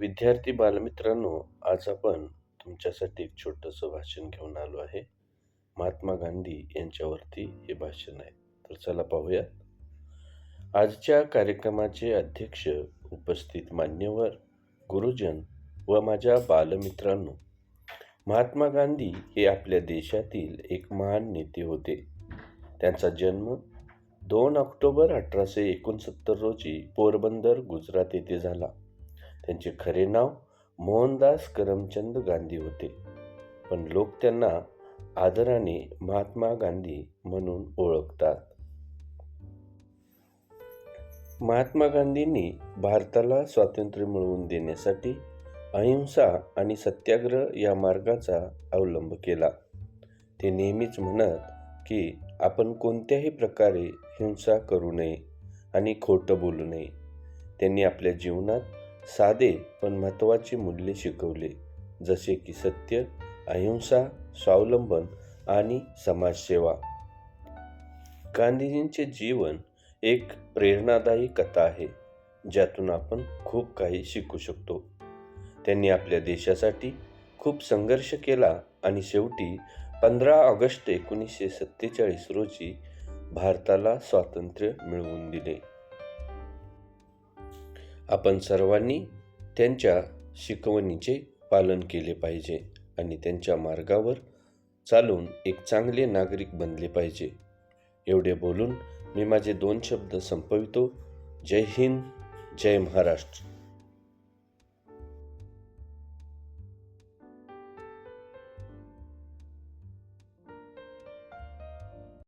विद्यार्थी बालमित्रांनो आज आपण तुमच्यासाठी एक छोटंसं भाषण घेऊन आलो आहे. महात्मा गांधी यांच्यावरती हे भाषण आहे. तर चला पाहूयात. आजच्या कार्यक्रमाचे अध्यक्ष उपस्थित मान्यवर गुरुजन व माझ्या बालमित्रांनो महात्मा गांधी हे आपल्या देशातील एक महान नेते होते. त्यांचा जन्म दोन ऑक्टोबर अठराशे एकोणसत्तर रोजी पोरबंदर गुजरात येथे झाला. त्यांचे खरे नाव मोहनदास करमचंद गांधी होते. पण लोक त्यांना आदराने महात्मा गांधी म्हणून ओळखतात. महात्मा गांधींनी भारताला स्वातंत्र्य मिळवून देण्यासाठी अहिंसा आणि सत्याग्रह या मार्गाचा अवलंब केला. ते नेहमीच म्हणत की आपण कोणत्याही प्रकारे हिंसा करू नये आणि खोटं बोलू नये. त्यांनी आपल्या जीवनात साधे पण महत्त्वाची मूल्ये शिकवले जसे की सत्य अहिंसा स्वावलंबन आणि समाजसेवा. गांधीजींचे जीवन एक प्रेरणादायी कथा आहे ज्यातून आपण खूप काही शिकू शकतो. त्यांनी आपल्या देशासाठी खूप संघर्ष केला आणि शेवटी पंधरा ऑगस्ट एकोणीसशे सत्तेचाळीस रोजी भारताला स्वातंत्र्य मिळवून दिले. आपण सर्वांनी त्यांच्या शिकवणीचे पालन केले पाहिजे आणि त्यांच्या मार्गावर चालून एक चांगले नागरिक बनले पाहिजे. एवढे बोलून मी माझे दोन शब्द संपवितो. जय हिंद जय महाराष्ट्र.